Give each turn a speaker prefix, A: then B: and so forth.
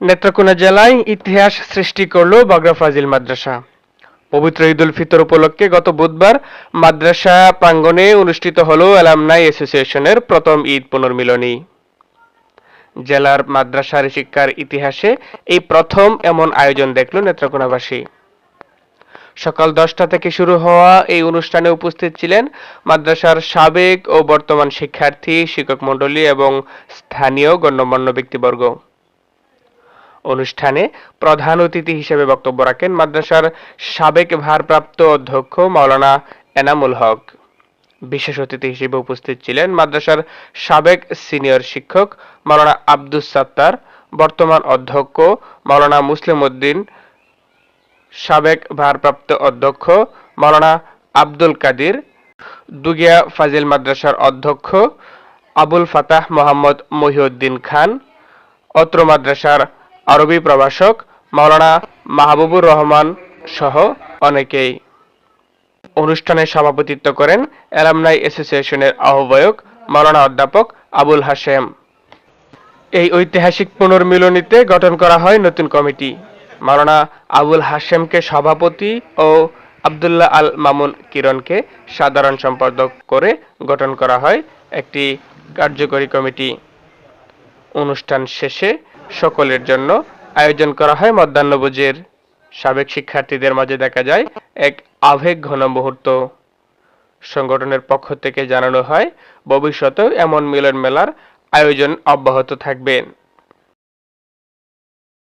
A: নেত্রকোনা জেলায় ইতিহাস সৃষ্টি করল বাগড়া ফাজিল মাদ্রাসা। পবিত্র ঈদ উল ফিতর উপলক্ষে গত বুধবার মাদ্রাসা প্রাঙ্গণে অনুষ্ঠিত হল অ্যালামনাই অ্যাসোসিয়েশনের প্রথম ঈদ পুনর্মিলনী। জেলার মাদ্রাসার শিক্ষার ইতিহাসে এই প্রথম এমন আয়োজন দেখল নেত্রকোনাবাসী। সকাল দশটা থেকে শুরু হওয়া এই অনুষ্ঠানে উপস্থিত ছিলেন মাদ্রাসার সাবেক ও বর্তমান শিক্ষার্থী, শিক্ষক মণ্ডলী এবং স্থানীয় গণ্যমান্য ব্যক্তিবর্গ। অনুষ্ঠানে প্রধান অতিথি হিসেবে বক্তব্য রাখেন মাদ্রাসার সাবেক ভারপ্রাপ্ত অধ্যক্ষ মাওলানা এনামুল হক। বিশেষ অতিথি হিসেবে উপস্থিত ছিলেন মাদ্রাসার সাবেক সিনিয়র শিক্ষক মাওলানা আব্দুস সাত্তার, বর্তমান অধ্যক্ষ মাওলানা মুসলিম উদ্দিন, সাবেক ভারপ্রাপ্ত অধ্যক্ষ মাওলানা আব্দুল কাদির, দুগিয়া ফাজিল মাদ্রাসার অধ্যক্ষ আবুল ফাতাহ মোহাম্মদ মহিউদ্দিন খান, অত্র মাদ্রাসার আরবি প্রভাষক মাওলানা মাহবুবুর রহমান সহ অনেকেই। অনুষ্ঠানে সভাপতিত্ব করেন অ্যালামনাই অ্যাসোসিয়েশনের আহ্বায়ক মাওলানা অধ্যাপক আবুল হাশেম। এই ঐতিহাসিক পুনর্মিলনীতে গঠন করা হয় নতুন কমিটি। মাওলানা আবুল হাশেমকে সভাপতি ও আব্দুল্লাহ আল মামুন কিরণকে সাধারণ সম্পাদক করে গঠন করা হয় একটি কার্যকরী কমিটি। অনুষ্ঠান শেষে সকলের জন্য আয়োজন করা হয়। মধ্যাহ্নভোজের সাবেক শিক্ষার্থীদের মাঝে দেখা যায়, এক আবেগ ঘন মুহূর্ত সংগঠনের পক্ষ থেকে জানানো হয়। ভবিষ্যতেও এমন মিলন মেলার আয়োজন অব্যাহত থাকবে।